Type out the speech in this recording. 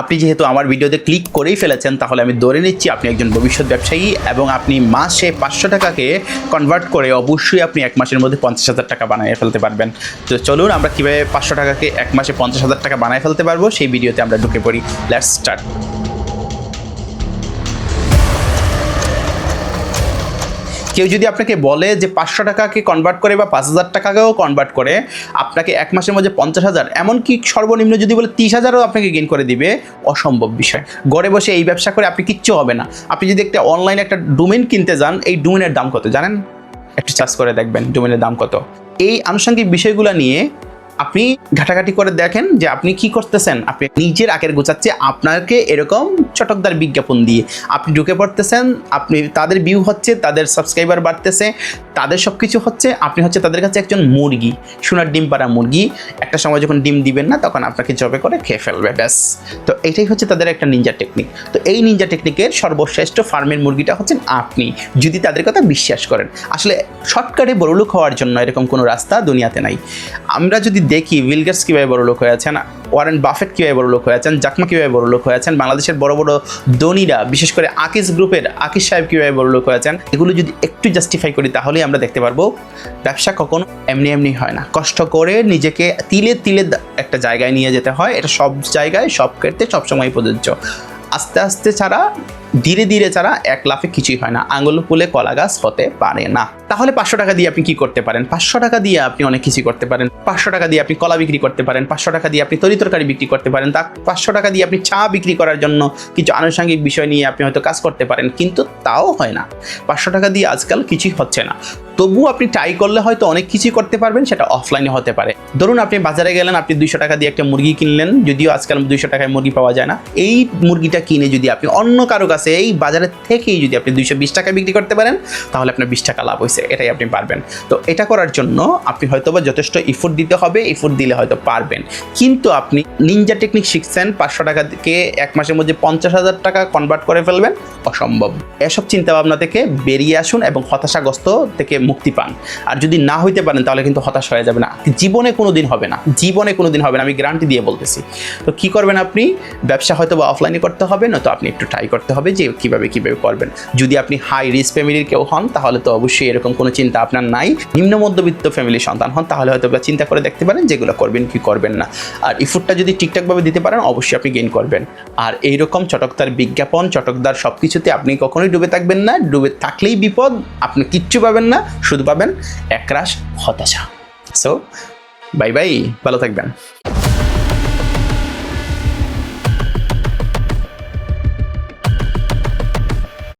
আপনি যেহেতু আমার ভিডিওতে ক্লিক করেই ফেলেছেন, তাহলে আমি ধরে নিচ্ছি আপনি একজন ভবিষ্যৎ ব্যবসায়ী এবং আপনি মাসে পাঁচশো টাকাকে কনভার্ট করে অবশ্যই আপনি এক মাসের মধ্যে পঞ্চাশ হাজার টাকা বানিয়ে ফেলতে পারবেন। তো চলুন আমরা কীভাবে পাঁচশো টাকাকে এক মাসে পঞ্চাশ হাজার টাকা বানিয়ে ফেলতে পারব, সেই ভিডিওতে আমরা ঢুকে পড়ি। লেটস স্টার্ট কেউ যদি আপনাকে বলে যে পাঁচশো টাকাকে কনভার্ট করে বা পাঁচ হাজার টাকাকেও কনভার্ট করে, আপনাকে এক মাসের মধ্যে পঞ্চাশ হাজার, এমনকি সর্বনিম্ন যদি বলে তিরিশ হাজারও আপনাকে গেন করে দিবে, অসম্ভব বিষয়। ঘরে বসে এই ব্যবসা করে আপনি কিচ্ছু হবে না। আপনি যদি একটা অনলাইনে একটা ডোমেন কিনতে যান, এই ডোমেনের দাম কত জানেন? একটু চার্জ করে দেখবেন ডোমেনের দাম কত। এই আনুষঙ্গিক বিষয়গুলো নিয়ে আপনি ঘাটাঘাটি করে দেখেন যে আপনি কি করতেছেন। আপনি নিজের আকের গোছাচ্ছে আপনাকে এরকম চটকদার বিজ্ঞাপন দিয়ে আপনি ঢুকে পড়তেছেন, আপনি তাদের ভিউ হচ্ছে, তাদের সাবস্ক্রাইবার বাড়তেছে, তাদের সব কিছু হচ্ছে, আপনি হচ্ছে তাদের কাছে একজন মুরগি, সোনার ডিম পাড়া মুরগি। একটা সময় যখন ডিম দিবেন না, তখন আপনাকে জবে করে খেয়ে ফেলবে, ব্যাস। তো এটাই হচ্ছে তাদের একটা নিনজা টেকনিক তো এই নিনজা টেকনিকের সর্বশ্রেষ্ঠ ফার্মের মুরগিটা হচ্ছেন আপনি, যদি তাদের কথা বিশ্বাস করেন। আসলে শর্টকাটে বড়লোক হওয়ার জন্য এরকম কোনো রাস্তা দুনিয়াতে নাই। আমরা যদি দেখি উইলগার্স কীভাবে বড়লোক হয়েছেন ওয়ারেন বাফেট কীভাবে বড়লোক হয়েছেন জাকমা কীভাবে বড়লোক হয়েছেন বাংলাদেশের বড় বড় ধনীরা, বিশেষ করে আকিস গ্রুপের আকিস সাহেব কীভাবে বড়লোক হয়েছেন এগুলো যদি একটু জাস্টিফাই করি তাহলেই আমরা দেখতে পারব, ব্যবসা কখনো এমনি এমনি হয় না। কষ্ট করে নিজেকে তিলে তিলে একটা জায়গায় নিয়ে যেতে হয়, এটা সব জায়গায়, সব ক্ষেত্রে সবসময় প্রযোজ্য। আস্তে আস্তে ছাড়া ধীরে ধীরে ছাড়া এক লাফে কিছুই হয় না, আঙুল পুলে কলা গাছ হতে পারে না। তাহলে পাঁচশো টাকা দিয়ে আপনি কি করতে পারেন? পাঁচশো টাকা দিয়ে আপনি অনেক কিছু করতে পারেন। পাঁচশো টাকা দিয়ে আপনি কলা বিক্রি করতে পারেন। পাঁচশো টাকা দিয়ে আপনি তরি তরকারি বিক্রি করতে পারেন। তা পাঁচশো টাকা দিয়ে আপনি চা বিক্রি করার জন্য কিছু আনুষঙ্গিক বিষয় নিয়ে আপনি হয়তো কাজ করতে পারেন, কিন্তু তাও হয় না। পাঁচশো টাকা দিয়ে আজকাল কিছুই হচ্ছে না। তবুও আপনি ট্রাই করলে হয়তো অনেক কিছুই করতে পারবেন, সেটা অফলাইনে হতে পারে। ধরুন আপনি বাজারে গেলেন, আপনি দুইশো টাকা দিয়ে একটা মুরগি কিনলেন, যদিও আজকাল দুইশো টাকায় মুরগি পাওয়া যায় না। এই মুরগিটা কিনে যদি আপনি অন্য কারও কাছে এই বাজারের থেকেই যদি আপনি দুইশো বিশ টাকা বিক্রি করতে পারেন, তাহলে আপনার বিশ টাকা লাভ হয়েছে, এটাই আপনি পারবেন। তো এটা করার জন্য আপনি হয়তো বা যথেষ্ট ইফোর্ট দিতে হবে ইফোর্ট দিলে হয়তো পারবেন। কিন্তু আপনি নিনজা টেকনিক শিখছেন, পাঁচশো টাকা থেকে এক মাসের মধ্যে পঞ্চাশ হাজার টাকা কনভার্ট করে ফেলবেন, অসম্ভব। এসব চিন্তাভাবনা থেকে বেরিয়ে আসুন এবং হতাশাগ্রস্ত থেকে মুক্তি পান। আর যদি না হইতে পারেন, তাহলে কিন্তু হতাশ হয়ে যাবে না। জীবনে কোনো দিন হবে না, জীবনে কোনো দিন হবে না, আমি গ্যারান্টি দিয়ে বলতেছি। তো কি করবেন আপনি? ব্যবসা হয়তো বা অফলাইনে করতে হবে না তো আপনি একটু ট্রাই করতে হবে। যে কীভাবে কীভাবে করবেন। যদি আপনি হাই রিস্ক ফ্যামিলির কেউ হন, তাহলে তো অবশ্যই এরকম কোনো চিন্তা আপনার নাই। নিম্ন মধ্যবিত্ত ফ্যামিলির সন্তান হন, তাহলে হয়তো বা চিন্তা করে দেখতে পারেন যেগুলো করবেন কি করবেন না। আর ইফুটটা যদি ঠিকঠাকভাবে দিতে পারেন, অবশ্যই আপনি গেইন করবেন। আর এইরকম চটকদার বিজ্ঞাপন, চটকদার সব কিছুতে আপনি কখনোই ডুবে থাকবেন না। ডুবে থাকলেই বিপদ, আপনি কিচ্ছু পাবেন না, শুধু পাবেন একরাশ হতাশা। সো বাই বাই ভালো থাকবেন।